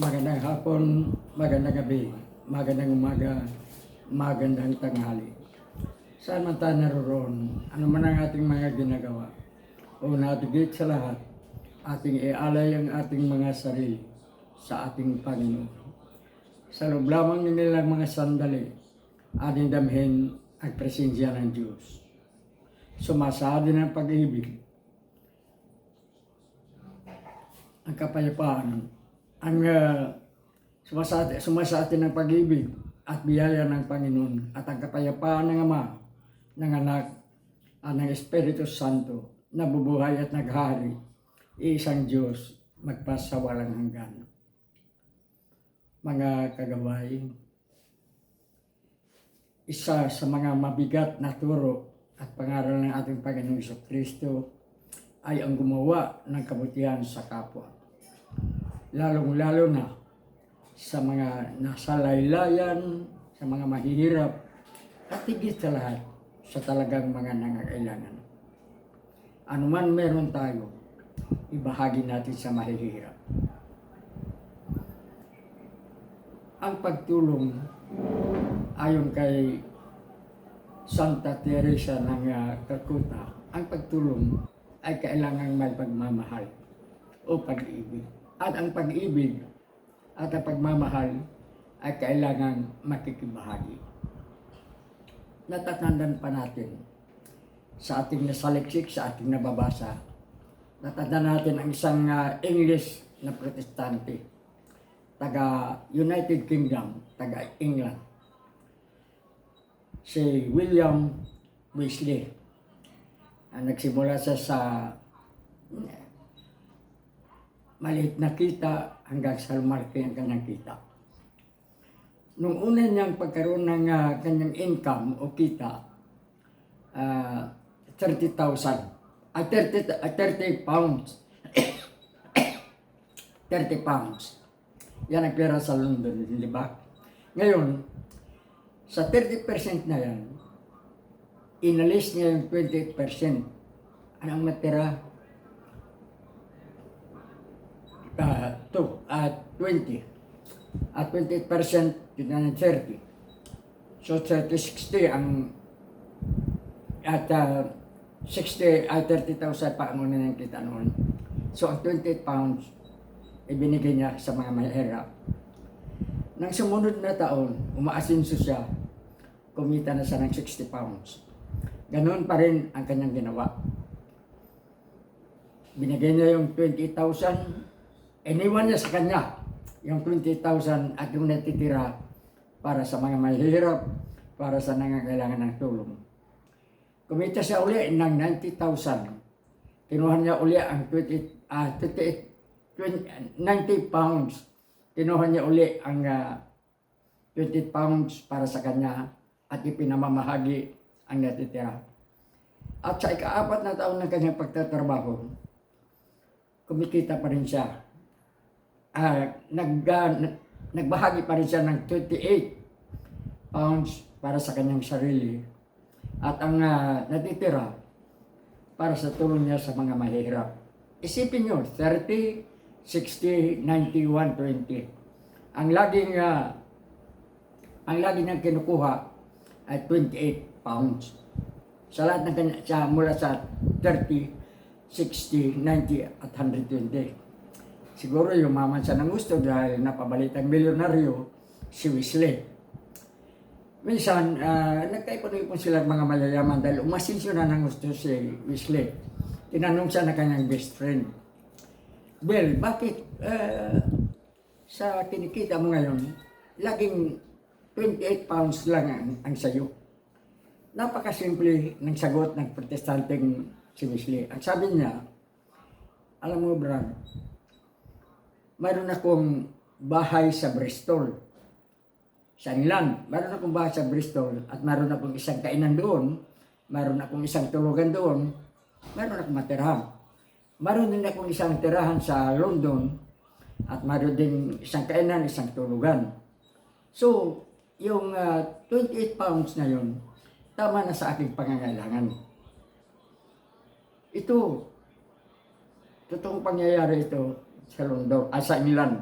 Magandang hapon, magandang gabi, magandang umaga, magandang tanghali. Saan man tayo naroon, ano man ang ating mga ginagawa, o natigit sa lahat, ating ialay ang ating mga sarili sa ating Panginoon. Sa loob lamang nilang mga sandali, ating damhin ang presensya ng Diyos. Sumasada ng pag-ibig, ang kapayapaan, ang uh, sumasati, sumasati ng pag-ibig at biyaya ng Panginoon at ang kapayapaan ng Ama, ng Anak, at ng Espiritu Santo na bubuhay at naghari, isang Diyos magpasawalang hanggan. Mga kagaway, isa sa mga mabigat na turo at pangaral ng ating Panginoong Kristo ay ang gumawa ng kabutihan sa kapwa. Lalong-lalo na sa mga nasa laylayan, sa mga mahihirap, at higit sa lahat sa talagang mga nangangailangan. Ano man meron tayo, ibahagi natin sa mahihirap. Ang pagtulong ayon kay Santa Teresa ng uh, Calcutta, ang pagtulong ay kailangan may pagmamahal o pag-ibig. At ang pag-ibig at ang pagmamahal ay kailangan makikibahagi. Natatandaan pa natin sa ating nasaliksik, sa ating nababasa, natatandaan natin ang isang uh, English na protestante, taga United Kingdom, taga England. Si William Wesley ang nagsimula sa eh, maliit na kita hanggang sa lumaki ang kanyang kita. Nung una niyang pagkaroon ng uh, kanyang income o kita, uh, 30,000, ay 30, uh, 30 pounds. 30 pounds. Yan ang pera sa London, di ba? Ngayon, sa 30% na yan, inalis niya yung 28%. Anong natira? Uh, to, at 20. At 28%, yun na ng 30. So 30, 60 ang at uh, 60 ay 30,000 pa ang una ng kita noon. So ang 28 pounds, ibinigay niya sa mga mahirap. Nang sumunod na taon, umaasinso siya, kumita na siya ng 60 pounds. Ganon pa rin ang kanyang ginawa. Binigay niya yung 20,000, iniwan niya sa kanya yung 20,000 at yung natitira para sa mga mahihirap, para sa nangangailangan ng tulong. Kumita siya uli ng 90,000. Kinuha niya uli ang 20, ah, 28, 20, 90 pounds. Kinuha niya uli ang uh, 20 pounds para sa kanya at ipinamamahagi ang natitira. At sa ikaapat na taon ng kanyang pagtatrabaho, kumikita pa rin siya. Uh, nag, uh, nagbahagi pa rin siya ng 28 pounds para sa kanyang sarili. At ang uh, natitira para sa tulong niya sa mga mahihirap. Isipin nyo, 30, 60, 91, 20. Ang laging uh, ang lagi niyang kinukuha ay 28 pounds. Sa lahat ng kanya, siya mula sa 30, 60, 90 at 120. Siguro yung maman siya ng gusto dahil napabalitang milyonaryo si Wesley. Minsan, uh, nagkaipon-ipon silang mga mayayaman dahil umasinso na ng gusto si Wesley. Tinanong siya na kanyang best friend. Well, bakit uh, sa kinikita mo ngayon, laging 28 pounds lang ang, ang sayo? Napakasimple ng sagot ng protestanteng si Wesley. Ang sabi niya, alam mo, Brad, mayroon akong bahay sa Bristol sa England. Meron akong bahay sa Bristol at meron akong isang kainan doon. Meron akong isang tulugan doon. Meron akong matirahan. Meron din akong isang tirahan sa London at meron din isang kainan, isang tulugan. So, yung uh, 28 pounds na yun, tama na sa aking pangangailangan. Ito, totoong pangyayari ito sa London, ah, sa England.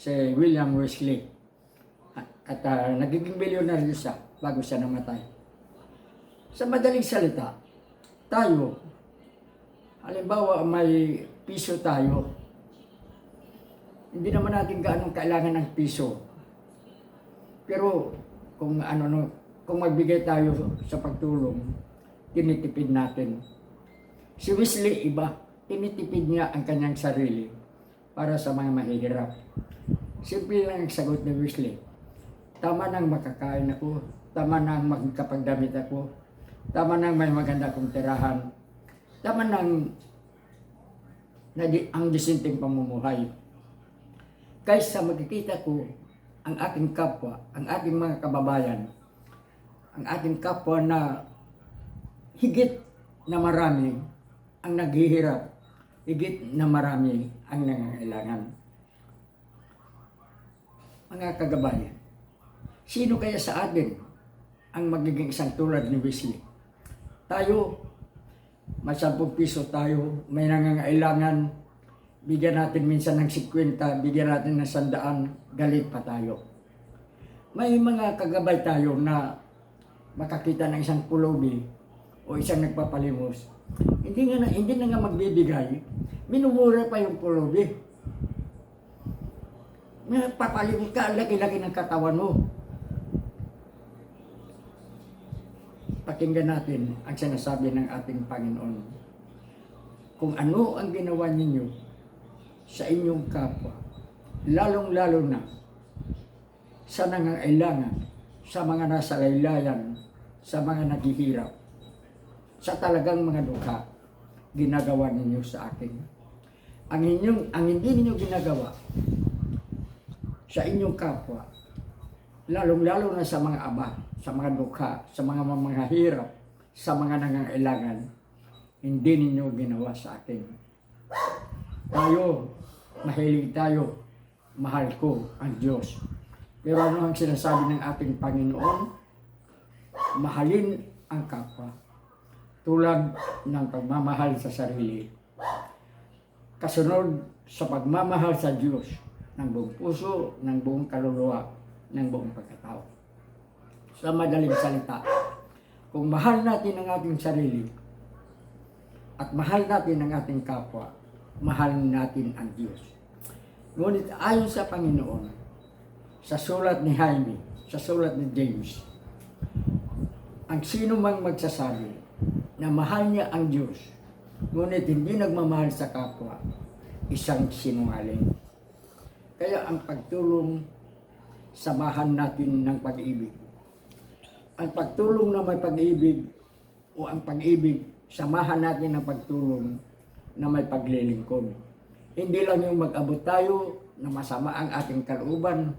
si William Wesley. At uh, nagiging milyonaryo siya bago siya namatay. Sa madaling salita, tayo, halimbawa may piso tayo, hindi naman natin gaano kailangan ng piso. Pero kung ano no, kung magbigay tayo sa pagtulong, tinitipid natin. Si Wesley iba, tinitipid niya ang kanyang sarili para sa mga mahihirap. Simple lang ang sagot ni Wesley. Tama nang makakain ako, tama nang magkapagdamit ako, tama nang may maganda kong tirahan, tama nang na di, ang disenteng pamumuhay. Kaysa makikita ko ang aking kapwa, ang aking mga kababayan, ang ating kapwa na higit na marami ang naghihirap, higit na marami ang nangangailangan. Mga kagabayan, sino kaya sa atin ang magiging isang tulad ni Wesley? Tayo, may 10 piso tayo, may nangangailangan, bigyan natin minsan ng 50, bigyan natin ng 100, galit pa tayo. May mga kagabay tayo na makakita ng isang pulubi o isang nagpapalimos. Hindi nga na, hindi na nga magbibigay, minumura pa yung pulubi. Papalimos ka, ang laki-laki ng katawan mo. Pakinggan natin ang sinasabi ng ating Panginoon. Kung ano ang ginawa ninyo sa inyong kapwa, lalong-lalo na sa nangangailangan, sa mga nasa laylayan, sa mga naghihirap, sa talagang mga dukha, ginagawa ninyo sa akin. Ang, inyong, ang hindi ninyo ginagawa sa inyong kapwa, lalong-lalo na sa mga aba, sa mga dukha, sa mga mga hirap, sa mga nangangailangan, hindi ninyo ginawa sa akin. Tayo, mahilig tayo, mahal ko ang Diyos. Pero ano ang sinasabi ng ating Panginoon? Mahalin ang kapwa tulad ng pagmamahal sa sarili. Kasunod sa pagmamahal sa Diyos ng buong puso, ng buong kaluluwa, ng buong pagkatao. Sa madaling salita, kung mahal natin ang ating sarili at mahal natin ang ating kapwa, mahal natin ang Diyos. Ngunit ayon sa Panginoon, sa sulat ni Jaime, sa sulat ni James, ang sino mang magsasabi na mahal niya ang Diyos, ngunit hindi nagmamahal sa kapwa, isang sinungaling. Kaya ang pagtulong, samahan natin ng pag-ibig. Ang pagtulong na may pag-ibig o ang pag-ibig, samahan natin ng pagtulong na may paglilingkod. Hindi lang yung mag-abot tayo na masama ang ating kalooban,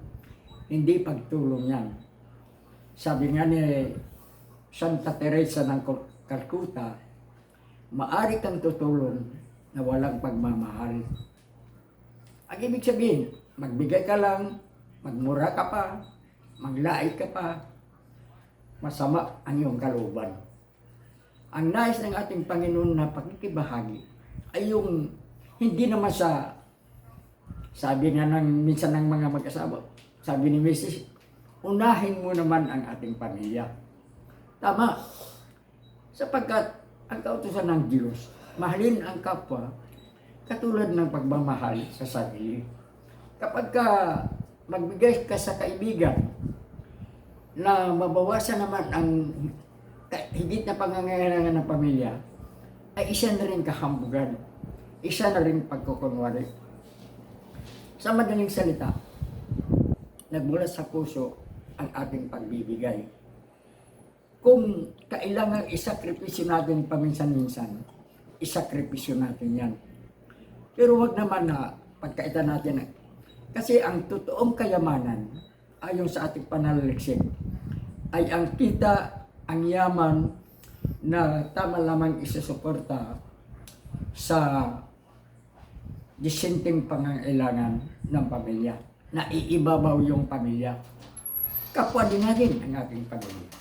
hindi pagtulong yan. Sabi nga ni Santa Teresa ng Calcutta, maari kang tutulong na walang pagmamahal. Ang ibig sabihin, magbigay ka lang, magmura ka pa, maglait ka pa, masama ang iyong kalooban. Ang nais ng ating Panginoon na pakikibahagi ay yung hindi naman sa sabi nga ng minsan ng mga mag-asawa, sabi ni Mrs. Unahin mo naman ang ating pamilya. Tama. Sapagkat ang kautusan ng Diyos, mahalin ang kapwa katulad ng pagmamahal sa sarili. Kapag ka magbigay ka sa kaibigan na mabawasan naman ang higit na pangangailangan ng pamilya, ay isa na rin kahambugan. Isa na rin pagkukunwari. Sa madaling salita, nagmula sa puso ang ating pagbibigay. Kung kailangan isakripisyo natin paminsan-minsan, isakripisyo natin yan. Pero wag naman na pagkaitan natin. Kasi ang totoong kayamanan, ayon sa ating pananaliksik, ay ang kita, ang yaman na tama lamang isusuporta sa disenteng pangangailangan ng pamilya. Na iibabaw yung pamilya. Kapwa din natin ang ating pamilya.